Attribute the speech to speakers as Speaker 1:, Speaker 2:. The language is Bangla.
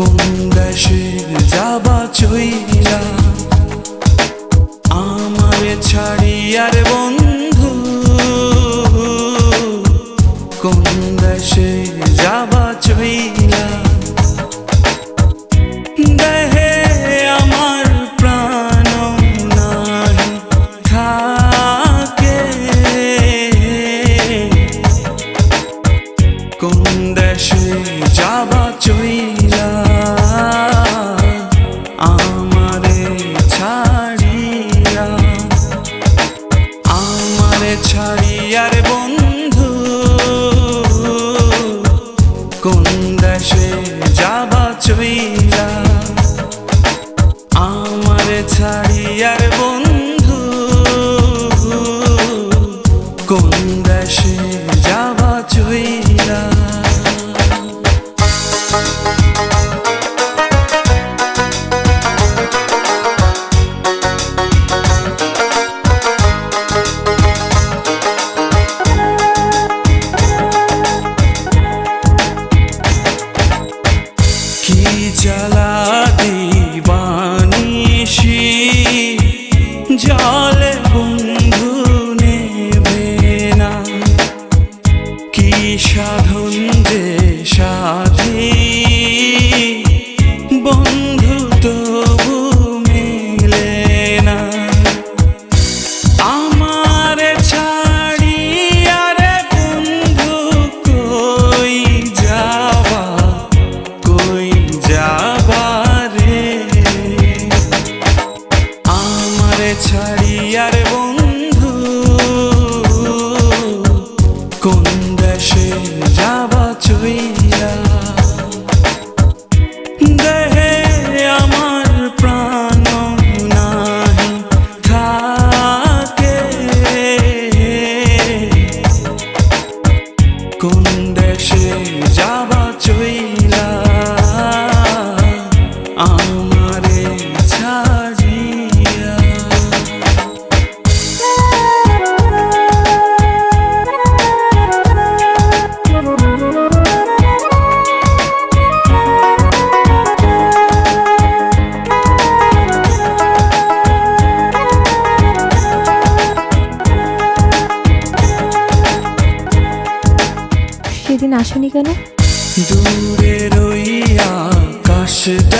Speaker 1: কোন দেশে যাবা চইলা। আমার ছাড়িয়ার বন্ধু কোন দেশে যাবা চইলা। দেহে আমার প্রাণ নাহি থাকে। কোন দেশে যাবা চইলা। দেশে যাবা চইলা আমার ছাড়ি আর বন্ধু কোন দেশে যাবা চইলা আসনি কেন? দূরে রইয়া আকাশটাকে